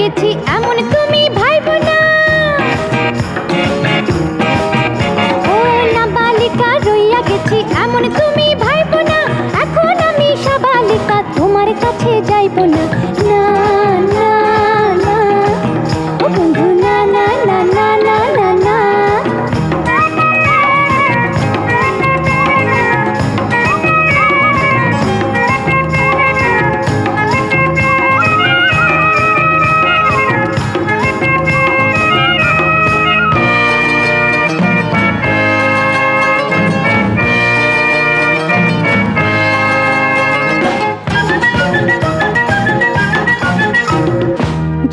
গেছি, এমন তুমি রইয়া গেছি, এমন তুমি ভাইবো তোমার কাছে যাইব না। না না না। বন্ধু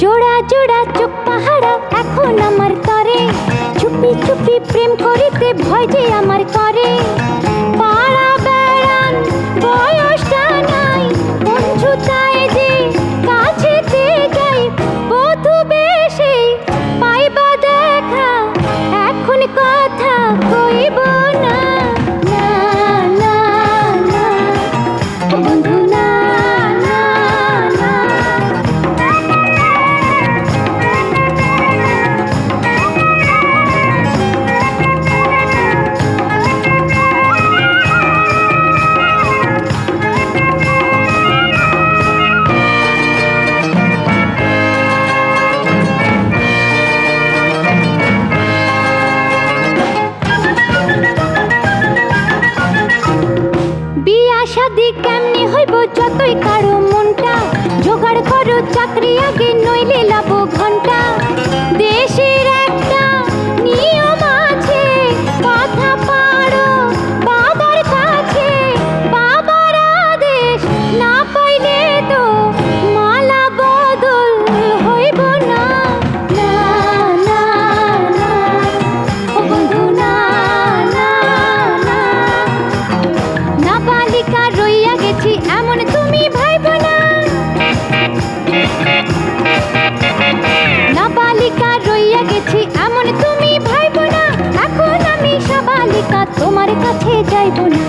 জোড়া জোড়া চোখ পাহারা এখন আমার করে চুপি চুপি প্রেম করিতে ভয় যে আমার করে। যদি কেমনে হইব যতই কারও মনটা জোগাড় করো চাকরি আগে তোমার কাছে যাইব না।